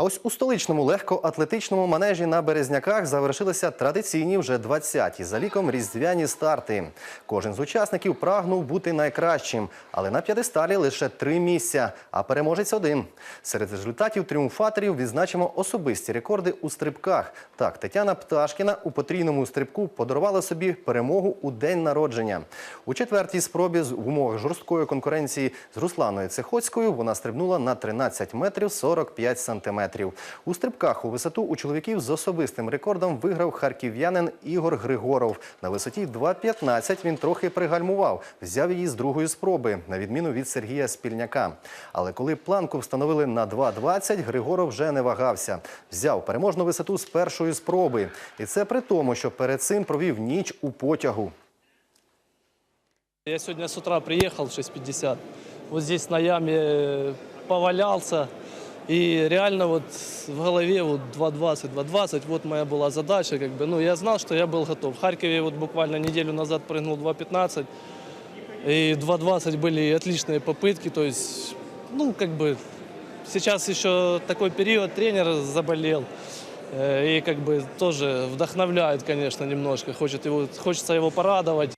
А ось у столичному легкоатлетичному манежі на Березняках завершилися традиційні вже 20-ті за ліком різдвяні старти. Кожен з учасників прагнув бути найкращим, але на п'єдесталі лише три місця, а переможець один. Серед результатів тріумфаторів відзначимо особисті рекорди у стрибках. Так, Тетяна Пташкіна у потрійному стрибку подарувала собі перемогу у день народження. У четвертій спробі з- умовах жорсткої конкуренції з Русланою Цехоцькою вона стрибнула на 13 метрів 45 сантиметрів. У стрибках у висоту у чоловіків з особистим рекордом виграв харків'янин Ігор Григоров. На висоті 2,15 він трохи пригальмував, взяв її з другої спроби, на відміну від Сергія Спільняка. Але коли планку встановили на 2,20, Григоров вже не вагався. Взяв переможну висоту з першої спроби. І це при тому, що перед цим провів ніч у потягу. Я сегодня с утра приехал в 6.50. Вот здесь на яме э, повалялся. И реально вот в голове вот 2.20, 2.20, вот моя была задача. Как бы, ну, я знал, что я был готов. В Харькове вот буквально неделю назад прыгнул 2.15. И 2.20 были отличные попытки. То есть, ну, как бы, сейчас еще такой период, тренер заболел. Э, И как бы тоже вдохновляет, конечно, немножко. Хочет его, хочется его порадовать.